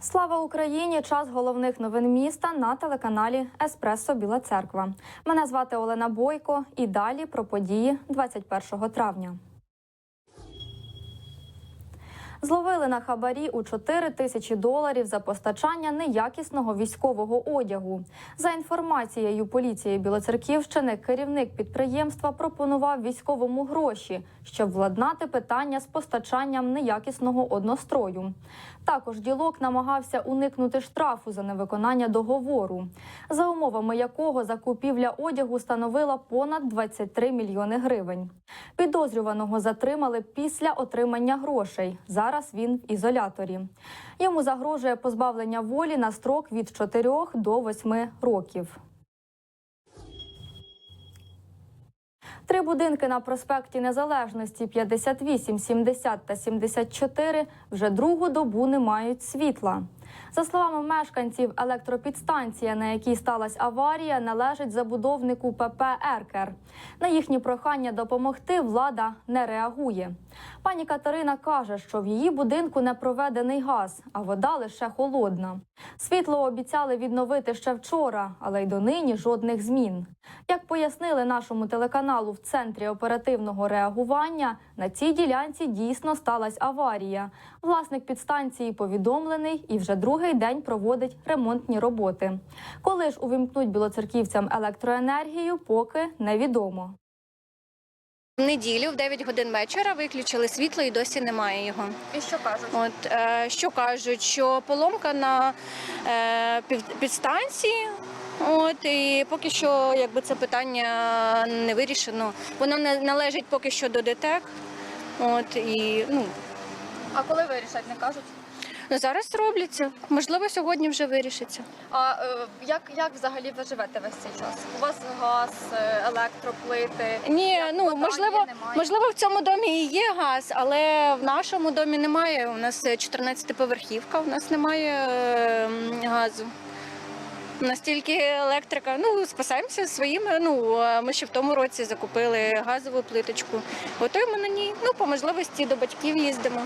Слава Україні! Час головних новин міста на телеканалі Еспресо Біла Церква. Мене звати Олена Бойко. І далі про події 21 травня. Зловили на хабарі у 4 тисячі доларів за постачання неякісного військового одягу. За інформацією поліції Білоцерківщини, керівник підприємства пропонував військовому гроші, щоб владнати питання з постачанням неякісного однострою. Також ділок намагався уникнути штрафу за невиконання договору, за умовами якого закупівля одягу становила понад 23 мільйони гривень. Підозрюваного затримали після отримання грошей. Зараз він в ізоляторі. Йому загрожує позбавлення волі на строк від 4 до 8 років. Три будинки на проспекті Незалежності 58, 70 та 74 вже другу добу не мають світла. За словами мешканців, електропідстанція, на якій сталася аварія, належить забудовнику ПП «Еркер». На їхні прохання допомогти влада не реагує. Пані Катерина каже, що в її будинку не проведений газ, а вода лише холодна. Світло обіцяли відновити ще вчора, але й донині жодних змін. Як пояснили нашому телеканалу в центрі оперативного реагування, на цій ділянці дійсно сталася аварія. Власник підстанції повідомлений і вже другий день проводить ремонтні роботи. Коли ж увімкнуть білоцерківцям електроенергію, поки невідомо. В неділю в 9 годин вечора виключили світло і досі немає його. І що кажуть? От е, що кажуть, що поломка на е, підстанції. От і поки що, якби це питання не вирішено. Воно не належить поки що до ДТЕК. От і ну А коли вирішать, не кажуть? Ну, зараз робляться. Можливо, сьогодні вже вирішиться. А е, як, як взагалі ви живете весь цей час? У вас газ, е, електроплити? Ні, Як ну вода можливо, є, немає? можливо, в цьому домі і є газ, але в нашому домі немає. У нас 14-поверхівка, у нас немає е, газу. Настільки електрика, ну спасаємося своїми. Ну е, ми ще в тому році закупили газову плиточку. Готуємо на ній. Ну по можливості до батьків їздимо.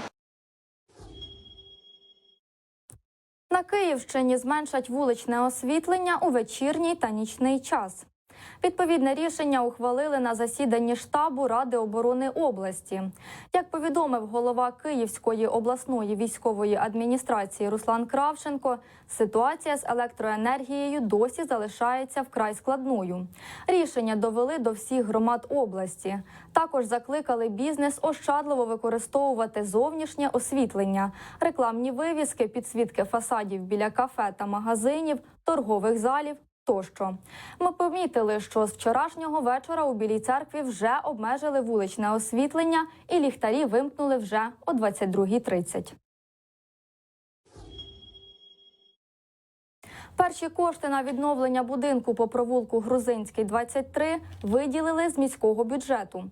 На Київщині зменшать вуличне освітлення у вечірній та нічний час. Відповідне рішення ухвалили на засіданні штабу Ради оборони області. Як повідомив голова Київської обласної військової адміністрації Руслан Кравченко, ситуація з електроенергією досі залишається вкрай складною. Рішення довели до всіх громад області. Також закликали бізнес ощадливо використовувати зовнішнє освітлення, рекламні вивіски, підсвітки фасадів біля кафе та магазинів, торгових залів. Тощо ми помітили, що з вчорашнього вечора у Білій церкві вже обмежили вуличне освітлення, і ліхтарі вимкнули вже о 22.30. Перші кошти на відновлення будинку по провулку Грузинський 23 виділили з міського бюджету.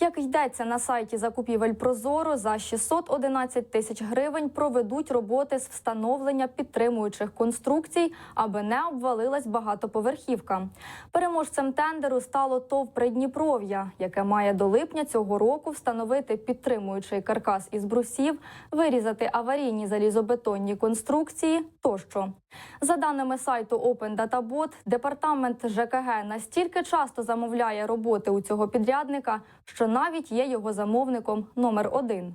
Як йдеться на сайті закупівель Прозоро, за 611 тисяч гривень проведуть роботи з встановлення підтримуючих конструкцій, аби не обвалилась багатоповерхівка. Переможцем тендеру стало ТОВ Придніпров'я, яке має до липня цього року встановити підтримуючий каркас із брусів, вирізати аварійні залізобетонні конструкції тощо. За даними сайту Open Data департамент ЖКГ настільки часто замовляє роботи у цього підрядника, що навіть є його замовником номер один.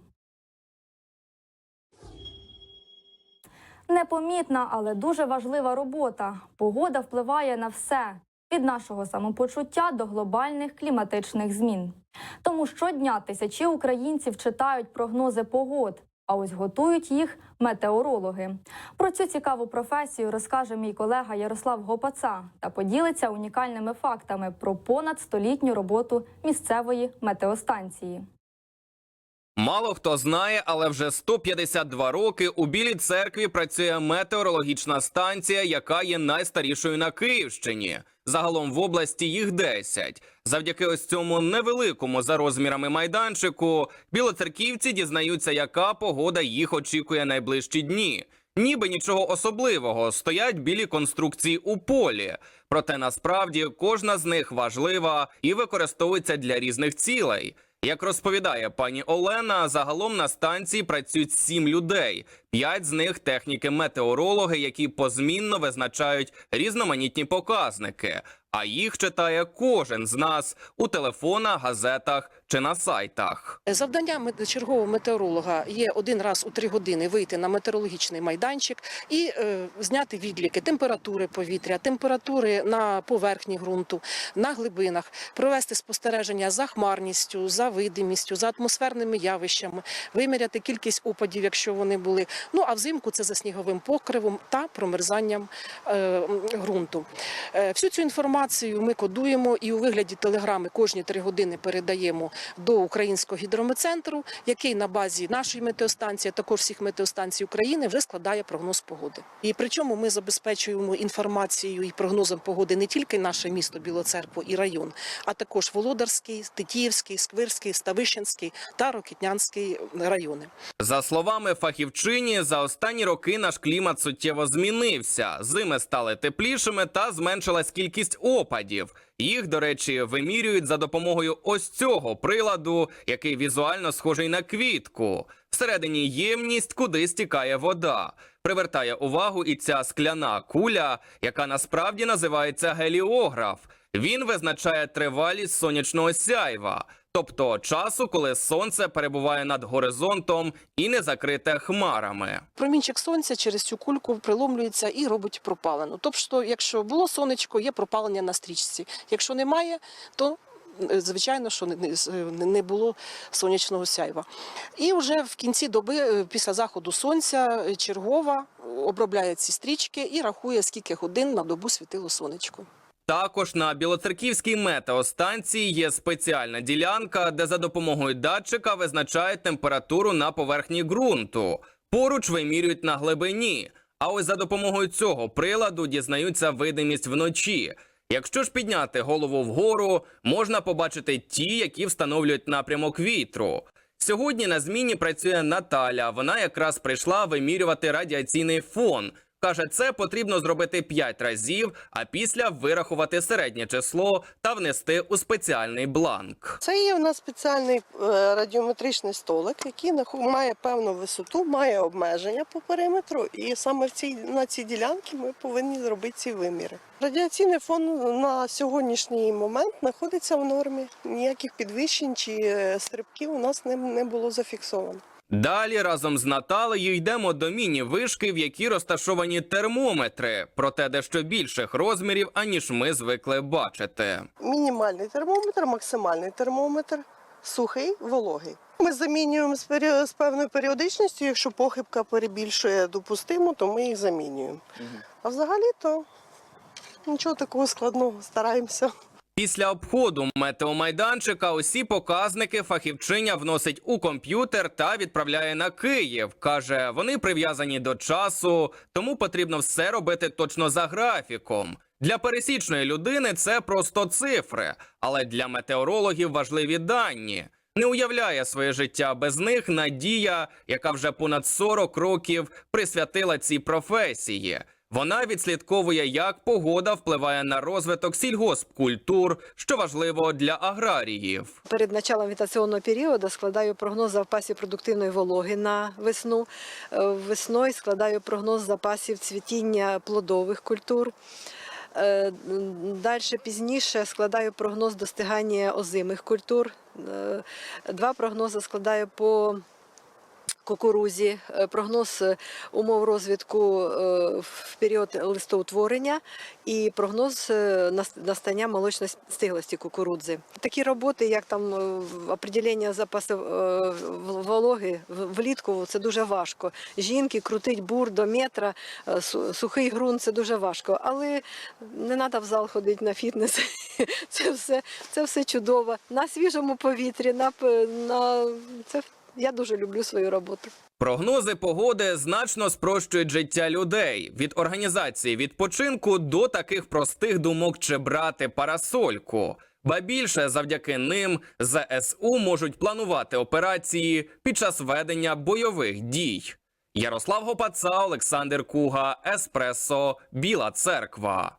Непомітна, але дуже важлива робота. Погода впливає на все від нашого самопочуття до глобальних кліматичних змін. Тому щодня тисячі українців читають прогнози погод, а ось готують їх метеорологи. Про цю цікаву професію розкаже мій колега Ярослав Гопаца та поділиться унікальними фактами про понад столітню роботу місцевої метеостанції. Мало хто знає, але вже 152 роки у Білій церкві працює метеорологічна станція, яка є найстарішою на Київщині. Загалом в області їх 10. Завдяки ось цьому невеликому за розмірами майданчику білоцерківці дізнаються, яка погода їх очікує найближчі дні. Ніби нічого особливого, стоять білі конструкції у полі. Проте насправді кожна з них важлива і використовується для різних цілей. Як розповідає пані Олена, загалом на станції працюють сім людей. П'ять з них техніки-метеорологи, які позмінно визначають різноманітні показники. А їх читає кожен з нас у телефонах, газетах чи на сайтах. Завдання чергового метеоролога є один раз у три години вийти на метеорологічний майданчик і е, зняти відліки температури повітря, температури на поверхні ґрунту, на глибинах, провести спостереження за хмарністю, за видимістю, за атмосферними явищами, виміряти кількість опадів, якщо вони були. Ну а взимку це за сніговим покривом та промерзанням е, ґрунту. Е, Всю цю інформацію ми кодуємо і у вигляді телеграми кожні три години передаємо до українського гідрометцентру, який на базі нашої метеостанції, а також всіх метеостанцій України, вже складає прогноз погоди. І причому ми забезпечуємо інформацією і прогнозом погоди не тільки наше місто Білоцеркво і район, а також Володарський, Тетіївський, Сквирський, Ставищенський та Рокітнянський райони. За словами фахівчині, за останні роки наш клімат суттєво змінився. Зими стали теплішими та зменшилась кількість опадів. Їх, до речі, вимірюють за допомогою ось цього приладу, який візуально схожий на квітку. Всередині ємність, куди стікає вода. Привертає увагу і ця скляна куля, яка насправді називається геліограф. Він визначає тривалість сонячного сяйва, тобто часу, коли сонце перебуває над горизонтом і не закрите хмарами. Промінчик сонця через цю кульку приломлюється і робить пропалену. Тобто, якщо було сонечко, є пропалення на стрічці. Якщо немає, то е, звичайно, що не- не, було сонячного сяйва. І вже в кінці доби, е, після заходу сонця, е, чергова обробляє ці стрічки і рахує, скільки годин на добу світило сонечко. Також на Білоцерківській метеостанції є спеціальна ділянка, де за допомогою датчика визначають температуру на поверхні ґрунту. Поруч вимірюють на глибині. А ось за допомогою цього приладу дізнаються видимість вночі. Якщо ж підняти голову вгору, можна побачити ті, які встановлюють напрямок вітру. Сьогодні на зміні працює Наталя. Вона якраз прийшла вимірювати радіаційний фон. Каже, це потрібно зробити 5 разів, а після вирахувати середнє число та внести у спеціальний бланк. Це є в нас спеціальний е, радіометричний столик, який має певну висоту, має обмеження по периметру, і саме в цій, на цій ділянці ми повинні зробити ці виміри. Радіаційний фон на сьогоднішній момент знаходиться в нормі. Ніяких підвищень чи е, стрибків у нас не було зафіксовано. Далі разом з Наталею йдемо до міні-вишки, в якій розташовані термометри, проте дещо більших розмірів, аніж ми звикли бачити. Мінімальний термометр, максимальний термометр, сухий, вологий. Ми замінюємо з, пері- з певною періодичністю. Якщо похибка перебільшує допустиму, то ми їх замінюємо. А взагалі то нічого такого складного, стараємося. Після обходу метеомайданчика усі показники фахівчиня вносить у комп'ютер та відправляє на Київ. Каже, вони прив'язані до часу, тому потрібно все робити точно за графіком. Для пересічної людини це просто цифри, але для метеорологів важливі дані. Не уявляє своє життя без них Надія, яка вже понад 40 років присвятила цій професії. Вона відслідковує, як погода впливає на розвиток сільгоспкультур, що важливо для аграріїв. Перед началом вегетаційного періоду складаю прогноз запасів продуктивної вологи на весну. Е, Весною складаю прогноз запасів цвітіння плодових культур. Далі пізніше складаю прогноз достигання озимих культур. Е, Два прогнози складаю по кукурузі, Е, прогноз е, умов розвитку е, в період листоутворення і прогноз настання молочної стиглості кукурудзи. Такі роботи, як там определення запасів в- вологи влітку, це дуже важко. Жінки крутить бур до метра, сухий ґрунт це дуже важко. Але не треба в зал ходити на фітнес. Це все, це все чудово. На свіжому повітрі, на, на це я дуже люблю свою роботу. Прогнози погоди значно спрощують життя людей від організації відпочинку до таких простих думок чи брати парасольку. Ба більше завдяки ним ЗСУ можуть планувати операції під час ведення бойових дій. Ярослав Гопаца, Олександр Куга, Еспресо, Біла Церква.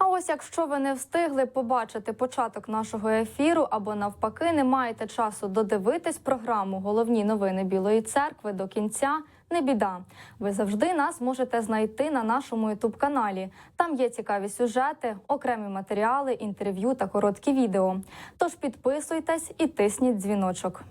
А ось якщо ви не встигли побачити початок нашого ефіру або навпаки не маєте часу додивитись програму Головні новини Білої церкви до кінця. Не біда. Ви завжди нас можете знайти на нашому ютуб каналі. Там є цікаві сюжети, окремі матеріали, інтерв'ю та короткі відео. Тож підписуйтесь і тисніть дзвіночок.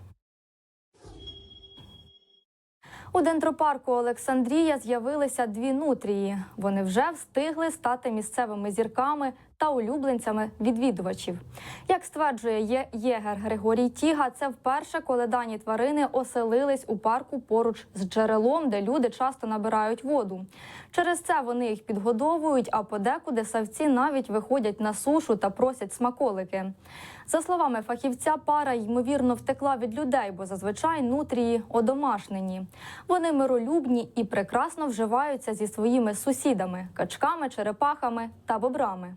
У дендропарку Олександрія з'явилися дві нутрії. Вони вже встигли стати місцевими зірками та улюбленцями відвідувачів. Як стверджує Є- єгер Григорій Тіга, це вперше, коли дані тварини оселились у парку поруч з джерелом, де люди часто набирають воду. Через це вони їх підгодовують, а подекуди савці навіть виходять на сушу та просять смаколики. За словами фахівця, пара ймовірно втекла від людей, бо зазвичай нутрії одомашнені. Вони миролюбні і прекрасно вживаються зі своїми сусідами качками, черепахами та бобрами.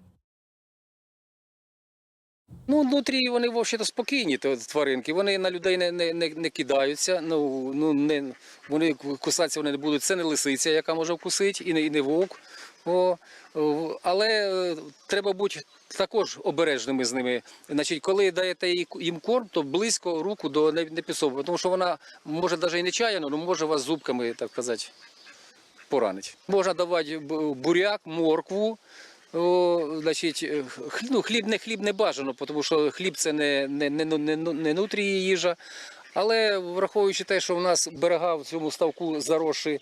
Ну, внутрі вони взагалі спокійні, тваринки. Вони на людей не, не, не, не кидаються. Ну, ну, не, вони кусатися вони не будуть. Це не лисиця, яка може вкусити, і не, і не вовк. О, але е, треба бути також обережними з ними. Значить, коли даєте їм корм, то близько руку до не, не підсовувати, тому що вона може навіть і нечаяно, але може вас зубками, так сказати, поранити. Можна давати буряк, моркву. О, значить, е, хліб, ну, хліб не хліб не бажано, тому що хліб це не, не, не, не, не нутрії їжа. Але враховуючи те, що в нас берега в цьому ставку заросші е,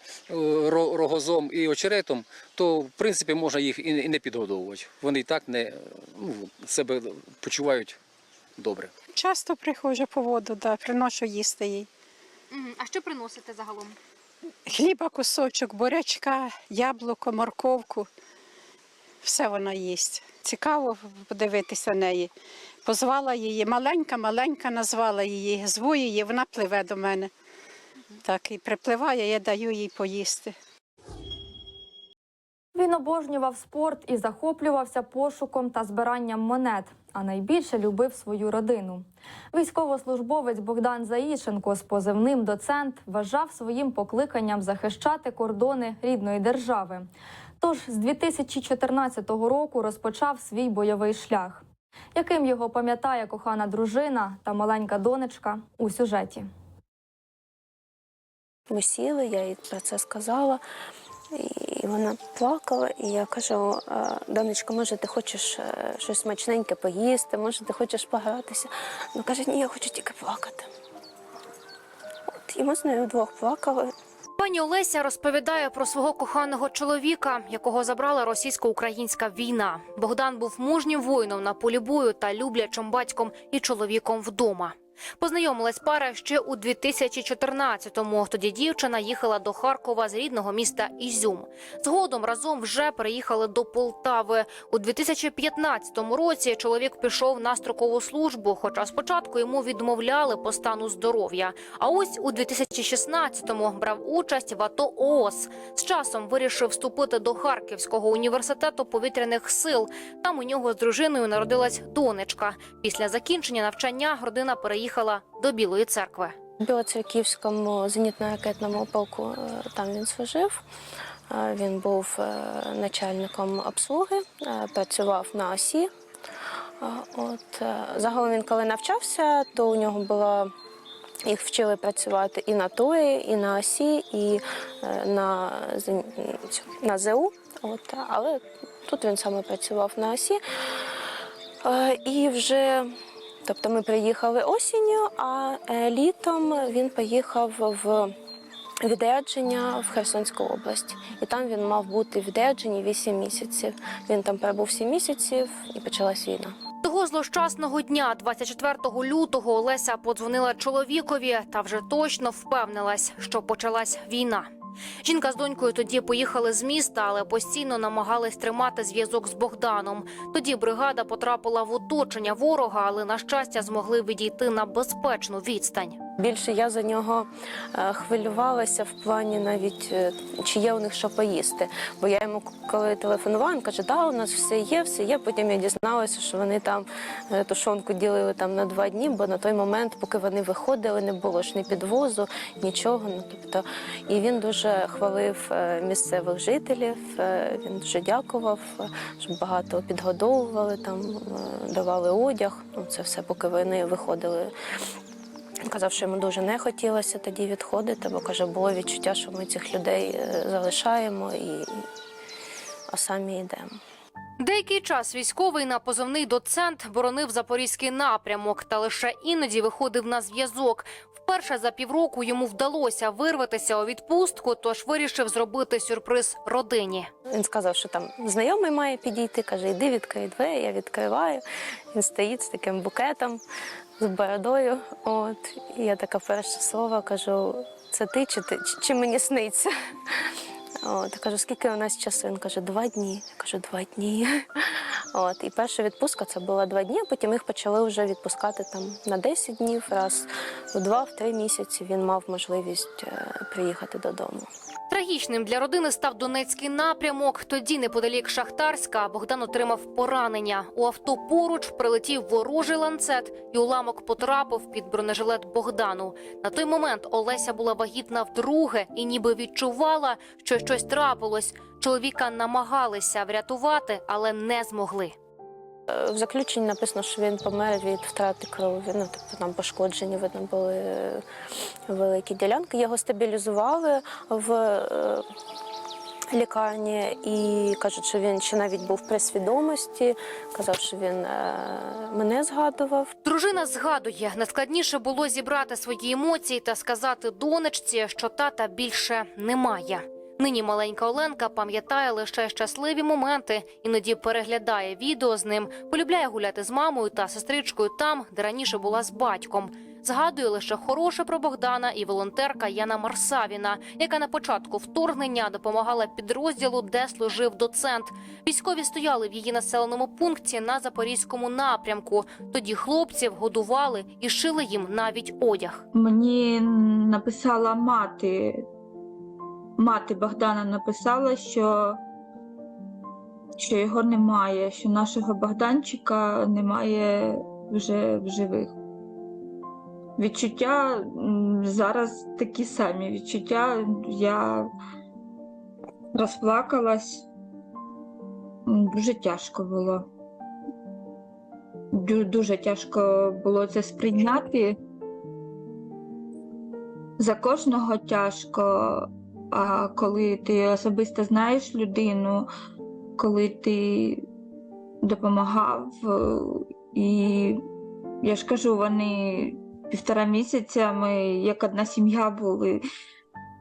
рогозом і очеретом, то в принципі можна їх і не підгодовувати. Вони і так не ну, себе почувають добре. Часто приходжу по воду, да, приношу їсти їй. А що приносите загалом? Хліба, кусочок, бурячка, яблуко, морковку. Все вона їсть. Цікаво подивитися неї. Позвала її, маленька, маленька назвала її, зву її, вона пливе до мене. Так, і припливає, я даю їй поїсти. Він обожнював спорт і захоплювався пошуком та збиранням монет, а найбільше любив свою родину. Військовослужбовець Богдан Заїченко з позивним доцент вважав своїм покликанням захищати кордони рідної держави. Тож з 2014 року розпочав свій бойовий шлях. Яким його пам'ятає кохана дружина та маленька донечка у сюжеті. Ми сіли, я їй про це сказала, і вона плакала. І я кажу: «Е, донечко, може, ти хочеш е, щось смачненьке поїсти, може, ти хочеш погратися. Ну каже, ні, я хочу тільки плакати. От, і ми з нею вдвох плакали. Пані Олеся розповідає про свого коханого чоловіка, якого забрала російсько-українська війна. Богдан був мужнім воїном на полі бою та люблячим батьком і чоловіком вдома. Познайомилась пара ще у 2014-му. Тоді дівчина їхала до Харкова з рідного міста Ізюм. Згодом разом вже переїхали до Полтави. У 2015 році чоловік пішов на строкову службу, хоча спочатку йому відмовляли по стану здоров'я. А ось у 2016-му брав участь в АТО ООС. З часом вирішив вступити до Харківського університету повітряних сил. Там у нього з дружиною народилась донечка. Після закінчення навчання родина переїхала до Білої церкви. В Білоцерківському зенітно-ракетному полку е, там він служив. Е, Він був е, начальником обслуги, працював на осі. От загалом він коли навчався, то у нього була їх вчили працювати і на ТОІ, і на осі, і на, на ЗУ. От, але тут він саме працював на осі. І вже Тобто ми приїхали осінню, а е, літом він поїхав в відрядження в Херсонську область. І там він мав бути в відрядженні 8 місяців. Він там перебув 7 місяців і почалась війна. Того злощасного дня, 24 лютого, Олеся подзвонила чоловікові та вже точно впевнилась, що почалась війна. Жінка з донькою тоді поїхали з міста, але постійно намагались тримати зв'язок з Богданом. Тоді бригада потрапила в оточення ворога, але на щастя змогли відійти на безпечну відстань. Більше я за нього е, хвилювалася в плані навіть е, чи є у них що поїсти. Бо я йому коли телефонувала, він каже, да, у нас все є, все є. Потім я дізналася, що вони там е, тушонку ділили там на два дні, бо на той момент, поки вони виходили, не було ж ні підвозу, нічого. Ну тобто, і він дуже хвалив місцевих жителів. Він дуже дякував, що багато підгодовували там, давали одяг. Ну це все, поки вони виходили. Він Казав, що йому дуже не хотілося тоді відходити, бо каже, було відчуття, що ми цих людей е, залишаємо і а самі йдемо. Деякий час військовий на позовний доцент боронив запорізький напрямок та лише іноді виходив на зв'язок. Вперше за півроку йому вдалося вирватися у відпустку, тож вирішив зробити сюрприз родині. Він сказав, що там знайомий має підійти. каже, йди відкрий двері, я відкриваю. Він стоїть з таким букетом, з бородою. От і я така перше слово кажу: це ти чи ти чи, мені сниться? От, кажу, скільки у нас часу? Він каже, два дні. Я кажу, два дні. От, і перша відпустка це була два дні, а потім їх почали вже відпускати там на 10 днів, раз у два, в три місяці він мав можливість е, приїхати додому. Трагічним для родини став Донецький напрямок. Тоді, неподалік Шахтарська, Богдан отримав поранення. У авто поруч прилетів ворожий ланцет, і уламок потрапив під бронежилет Богдану. На той момент Олеся була вагітна вдруге і ніби відчувала, що щось трапилось. Чоловіка намагалися врятувати, але не змогли. В заключенні написано, що він помер від втрати крові. Ну, тобто там пошкоджені, видно, були великі ділянки. Його стабілізували в е, лікарні і кажуть, що він ще навіть був при свідомості. Казав, що він е, мене згадував. Дружина згадує, найскладніше було зібрати свої емоції та сказати донечці, що тата більше немає. Нині маленька Оленка пам'ятає лише щасливі моменти, іноді переглядає відео з ним, полюбляє гуляти з мамою та сестричкою там, де раніше була з батьком. Згадує лише хороше про Богдана і волонтерка Яна Марсавіна, яка на початку вторгнення допомагала підрозділу, де служив доцент. Військові стояли в її населеному пункті на запорізькому напрямку. Тоді хлопців годували і шили їм навіть одяг. Мені написала мати. Мати Богдана написала, що, що його немає, що нашого Богданчика немає вже в живих. Відчуття зараз такі самі відчуття. Я розплакалась. Дуже тяжко було. Дуже тяжко було це сприйняти. За кожного тяжко, а коли ти особисто знаєш людину, коли ти допомагав, е, і я ж кажу, вони півтора місяця ми як одна сім'я були.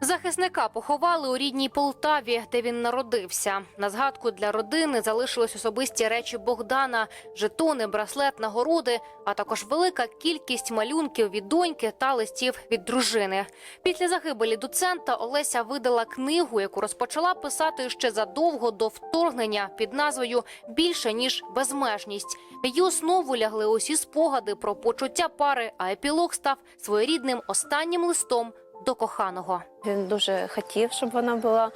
Захисника поховали у рідній Полтаві, де він народився. На згадку для родини залишились особисті речі Богдана, жетони, браслет, нагороди, а також велика кількість малюнків від доньки та листів від дружини. Після загибелі доцента Олеся видала книгу, яку розпочала писати ще задовго до вторгнення під назвою Більше ніж безмежність. В її основу лягли усі спогади про почуття пари, а епілог став своєрідним останнім листом до коханого. Він дуже хотів, щоб вона була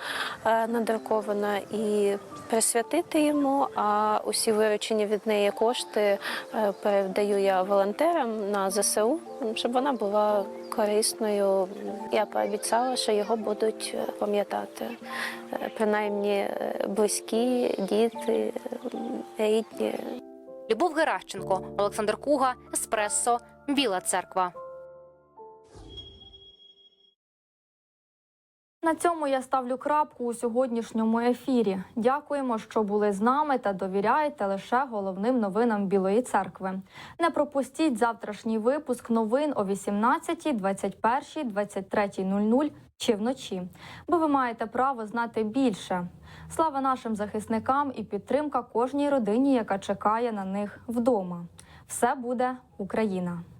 е, надрукована і присвятити йому. А усі виручені від неї кошти е, передаю я волонтерам на ЗСУ, щоб вона була корисною. Я пообіцяла, що його будуть е, пам'ятати. Принаймні близькі, діти, рідні. Любов Геращенко, Олександр Куга, Еспресо, Біла Церква. На цьому я ставлю крапку у сьогоднішньому ефірі. Дякуємо, що були з нами та довіряєте лише головним новинам Білої церкви. Не пропустіть завтрашній випуск новин о 18, 21, 23.00 чи вночі, бо ви маєте право знати більше. Слава нашим захисникам і підтримка кожній родині, яка чекає на них вдома. Все буде Україна!